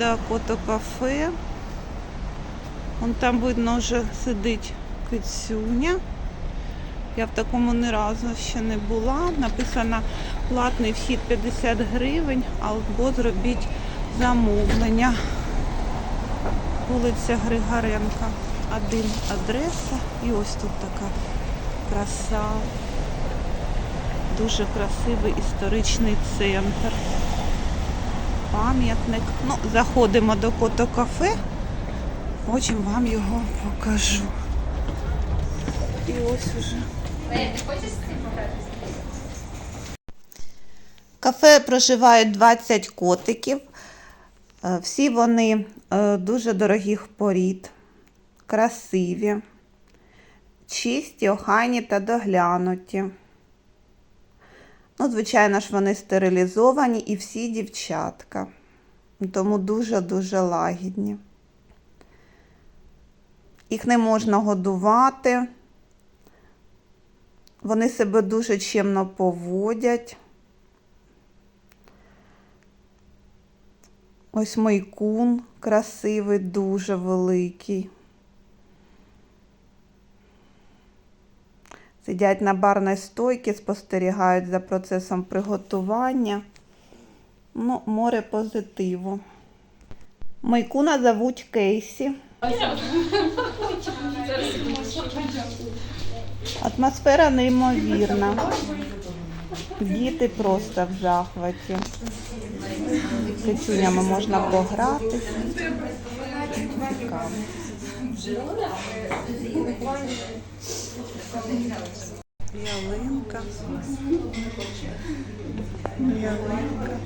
до Кото кафе. Вон там видно вже сидить кицюня. Я в такому ні разу ще не була. Написано платний вхід 50 гривень, або зробіть замовлення. Вулиця Григоренка. Один адреса. І ось тут така краса. Дуже красивий історичний центр. Пам'ятник. Ну, заходимо до Кото кафе. Потім вам його покажу. І ось уже. Кафе проживають 20 котиків. Е, Всі вони е, дуже дорогих порід, красиві, чисті, охайні та доглянуті. Ну, звичайно ж, вони стерилізовані і всі дівчатка. Тому дуже-дуже лагідні. Їх не можна годувати. Вони себе дуже чемно поводять. Ось майкун красивий, дуже великий. Сидять на барній стойці, спостерігають за процесом приготування. Ну, море позитиву. Майкуна зовуть Кейсі. Атмосфера неймовірна. Діти просто в захваті. З кицюнями можна пограти. Цікаво. Ялинка. Ялинка.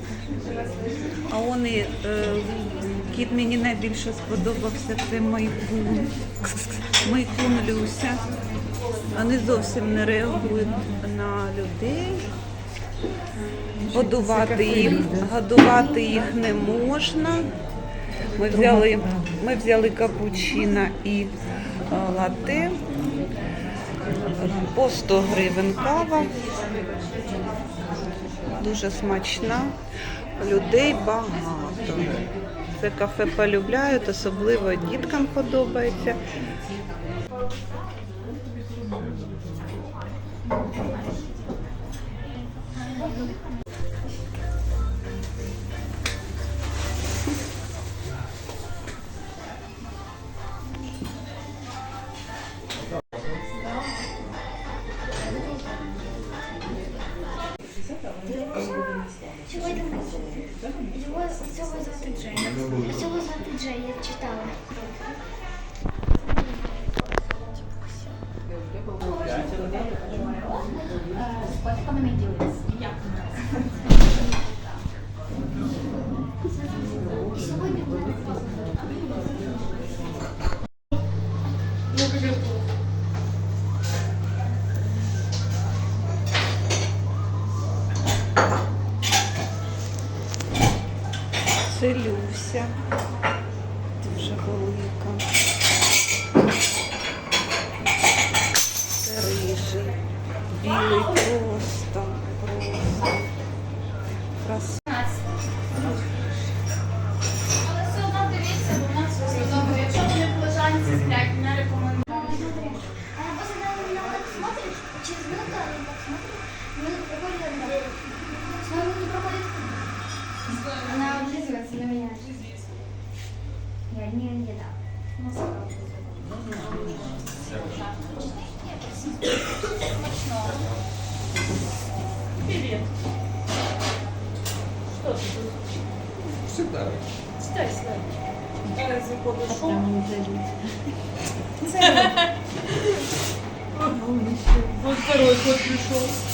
А он і е, кіт мені найбільше сподобався, це Майкун. Майкун Люся. Вони зовсім не реагують на людей. Годувати їх, годувати їх не можна. Ми взяли, ми взяли капучино і е, латте. По 100 гривень кава. Дуже смачна. Людей багато. Це кафе полюбляють, особливо діткам подобається. Джей. Цього звати Джей, я читала. З котиками не ділиться. Сьогодні буде Це Люся. Дуже велика. Рижий. Білий просто. Просто. Красивий. Але все одно рекомендую. Через минуту так смотрит, минуту проходит, так, с минуты проходит, она облизывается на меня. Я не, не. Ну, Привет. Что ты тут? Всегда. Стой, стой. Давай подошел. Вот второй кот пришел.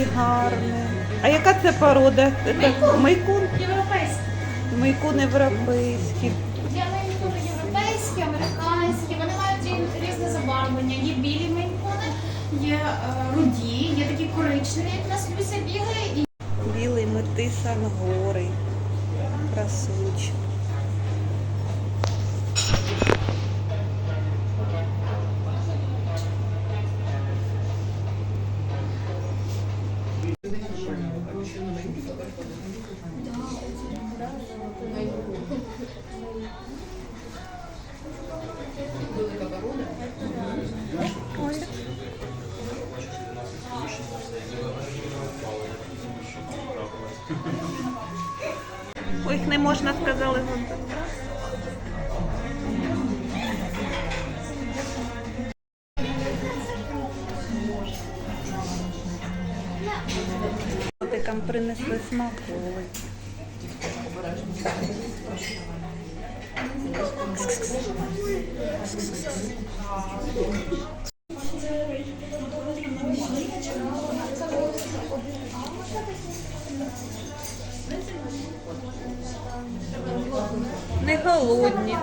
Такий гарний. А яка це порода? Це Майкун? Європейські. Майкун європейський. Є мейнкуни європейські, американські, вони мають різне забарвлення. Є білі мейнкуни, є е, руді, є такі коричневі, як у нас Люся бігає, і Білий метис ангори. Красуч. Ой, їх не можна сказали. Котикам принесли смаколики. Не голодні.